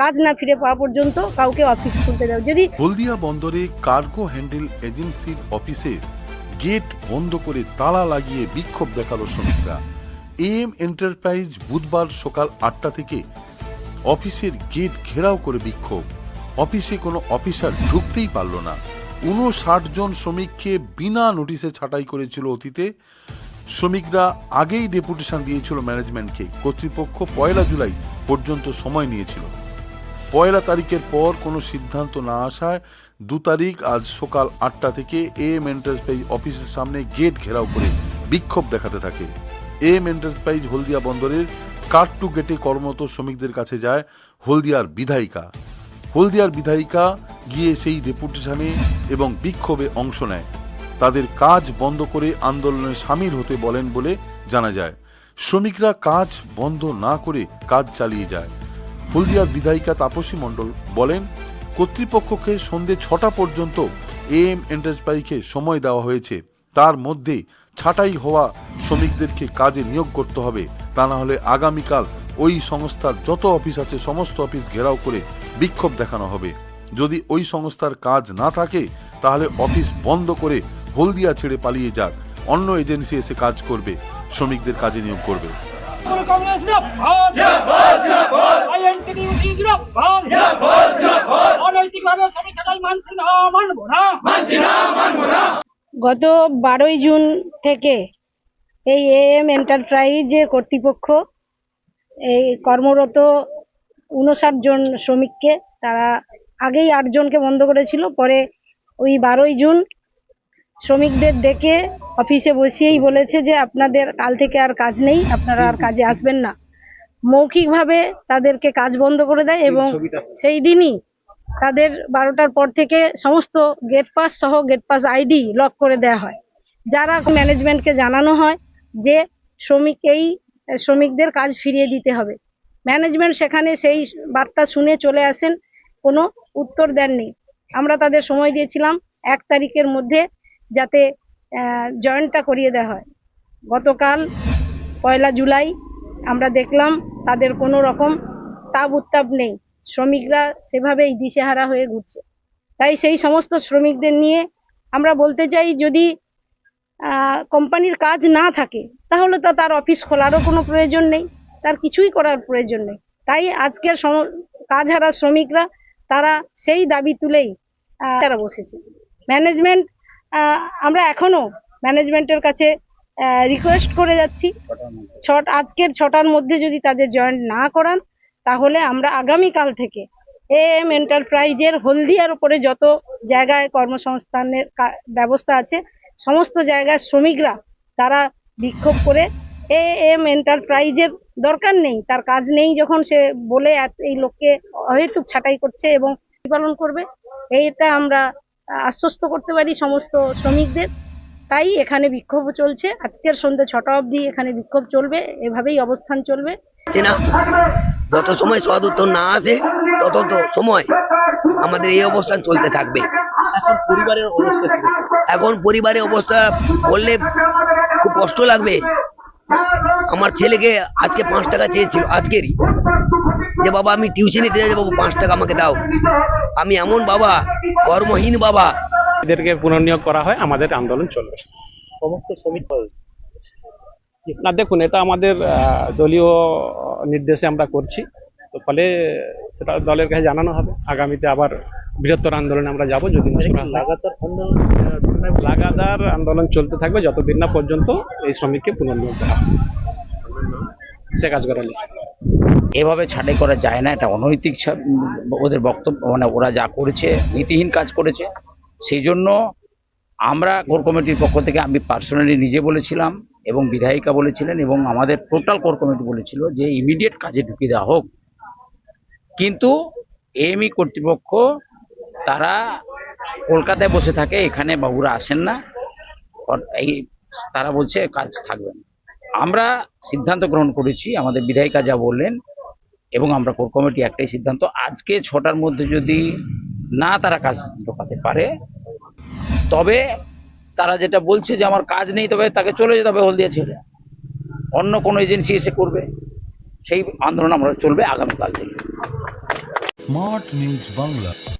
কাজ না ফিরে পাওয়া পর্যন্ত কাউকে অফিস খুলতে দেওয়া। যদি হলদিয়া বন্দরে কার্গো হ্যান্ডেল এজেন্সির অফিসে গেট বন্ধ করে তালা লাগিয়ে বিক্ষোভ দেখাল শ্রমিকরা। এম এন্টারপ্রাইজ বুধবার সকাল আটটা থেকে অফিসের গেট ঘেরাও করে বিক্ষোভ। অফিসে কোনো অফিসার ঢুকতেই পারল না। উনষাট জন শ্রমিককে বিনা নোটিশে ছাঁটাই করেছিল অতীতে। শ্রমিকরা আগেই ডেপুটেশন দিয়েছিল ম্যানেজমেন্টকে কর্তৃপক্ষ পয়লা জুলাই পর্যন্ত সময় নিয়েছিল। পয়লা তারিখের পর কোনো সিদ্ধান্ত না আসায় দু তারিখ আজ সকাল আটটা থেকে এ এম এন্টারপ্রাইজ অফিসের সামনে গেট ঘেরাও করে বিক্ষোভ দেখাতে থাকে। এ এম এন্টারপ্রাইজ হলদিয়া বন্দরের কাট টু গেটে কর্মরত শ্রমিকদের কাছে যায় হলদিয়ার বিধায়িকা। হলদিয়ার বিধায়িকা গিয়ে সেই ডেপুটেশনে এবং বিক্ষোভে অংশ নেয়। তাদের কাজ বন্ধ করে আন্দোলনে সামিল হতে বলেন বলে জানা যায়। শ্রমিকরা কাজ বন্ধ না করে কাজ চালিয়ে যায়। হলদিয়ার বিধায়িকা তাপসী মণ্ডল বলেন, কর্তৃপক্ষকে সন্ধে ছটা পর্যন্ত এম এন্টারপ্রাইজকে সময় দেওয়া হয়েছে। তার মধ্যে ছাঁটাই হওয়া শ্রমিকদেরকে কাজে নিয়োগ করতে হবে। তা না হলে আগামীকাল ওই সংস্থার যত অফিস আছে, সমস্ত অফিস ঘেরাও করে বিক্ষোভ দেখানো হবে। যদি ওই সংস্থার কাজ না থাকে, তাহলে অফিস বন্ধ করে হলদিয়া ছেড়ে পালিয়ে যাক। অন্য এজেন্সি এসে কাজ করবে, শ্রমিকদের কাজে নিয়োগ করবে। গত বারোই জুন থেকে এই এএম এন্টারপ্রাইজের কর্তৃপক্ষ এই কর্মরত উনষাট জন শ্রমিককে তারা আগেই আটজনকে বন্ধ করেছিল পরে ওই বারোই জুন শ্রমিকদের ডেকে অফিসে বসিয়েই বলেছে যে আপনাদের কাল থেকে আর কাজ নেই আপনারা আর কাজে আসবেন না। মৌখিকভাবে তাদেরকে কাজ বন্ধ করে দেয় এবং সেই দিনই তাদের বারোটার পর থেকে সমস্ত গেট পাস সহ গেট পাস আইডি লক করে দেওয়া হয়। যারা ম্যানেজমেন্টকে জানানো হয় যে শ্রমিক এই শ্রমিকদের কাজ ফিরিয়ে দিতে হবে। ম্যানেজমেন্ট সেখানে সেই বার্তা শুনে চলে আসেন কোনো উত্তর দেননি। আমরা তাদের সময় দিয়েছিলাম এক তারিখের মধ্যে যাতে জয়েন্টটা করিয়ে দেওয়া হয়। গতকাল পয়লা জুলাই আমরা দেখলাম তাদের কোনো রকম তাব উত্তাপ নেই। শ্রমিকরা সেভাবেই দিশেহারা হয়ে ঘুরছে। তাই সেই সমস্ত শ্রমিকদের নিয়ে আমরা বলতে চাই, যদি কোম্পানির কাজ না থাকে, তাহলে তো তার অফিস খোলারও কোনো প্রয়োজন নেই, তার কিছুই করার প্রয়োজন নেই। তাই আজকের কাজ হারা শ্রমিকরা তারা সেই দাবি তুলেই তারা বসেছে। ম্যানেজমেন্ট আমরা এখনও ম্যানেজমেন্টের কাছে রিকোয়েস্ট করে যাচ্ছি। ছট, আজকের ছটার মধ্যে যদি তাদের জয়েন্ট না করান, তাহলে আমরা আগামীকাল থেকে এএম এন্টারপ্রাইজের হলদিয়ার উপরে যত জায়গায় কর্মসংস্থানের ব্যবস্থা আছে, সমস্ত জায়গায় শ্রমিকরা, তারা বিক্ষোভ করে এএম এন্টারপ্রাইজের দরকার নেই, তার কাজ নেই যখন সে বলে এই লোককে অহেতুক ছাঁটাই করছে এবং পালন করবে। এইটা আমরা আশ্বস্ত করতে পারি সমস্ত শ্রমিকদের। তাই এখানে বিক্ষোভ চলছে। আজকের সন্ধ্যে ছটা অবধি এখানে বিক্ষোভ চলবে। এভাবেই অবস্থান চলবে। যত সময় সদ উত্তর না আসে তত তো সময় আমাদের এই অবস্থান চলতে থাকবে। এখন পরিবারের অবস্থা এখন পরিবারের অবস্থা বললে খুব কষ্ট লাগবে। আমার ছেলেকে আজকে পাঁচ টাকা চেয়েছিল আজকেরই। যে বাবা আমি টিউশনে দিতে যাব পাঁচ টাকা আমাকে দাও। আমি এমন বাবা কর্মহীন বাবা। এদেরকে পুনর্নিয়োগ করা হয় আমাদের আন্দোলন চলবে। সমস্ত শ্রমিক না দেখুন এটা আমাদের দলীয় নির্দেশে আমরা করছি। তো ফলে সেটা দলের কাছে জানানো হবে। আগামীতে আবার বৃহত্তর আন্দোলনে আমরা যাব যদি লাগাতার আন্দোলন লাগাতার আন্দোলন চলতে থাকবে যতদিন না পর্যন্ত এই শ্রমিককে পুনর্নিয়োগ করা হবে। শেখ আসগর আলী এভাবে ছাঁটাই করা যায় না, এটা অনৈতিক ওদের বক্তব্য মানে ওরা যা করেছে, নীতিহীন কাজ করেছে, সেই জন্য আমরা কোর কমিটির পক্ষ থেকে আমি পার্সোনালি নিজে বলেছিলাম এবং বিধায়িকা বলেছিলেন এবং আমাদের টোটাল কোর কমিটি বলেছিল যে ইমিডিয়েট কাজে ঢুকিয়ে দেওয়া হোক। কিন্তু এএমই কর্তৃপক্ষ তারা কলকাতায় বসে থাকে, এখানে বাবুরা আসেন না এই তারা বলছে কাজ থাকবে না। আমরা সিদ্ধান্ত গ্রহণ করেছি, আমাদের বিধায়িকা যা বললেন এবং আমরা কোর কমিটি একটাই সিদ্ধান্ত, আজকে ছটার মধ্যে যদি না তারা কাজ ঢোকাতে পারে, তবে তারা যেটা বলছে যে আমার কাজ নেই, তবে তাকে চলে যেতে হবে হলদিয়া ছেড়ে। অন্য কোনো এজেন্সি এসে করবে, সেই আন্দোলন আমরা চলবে আগামীকাল থেকে। Smart news Bangla.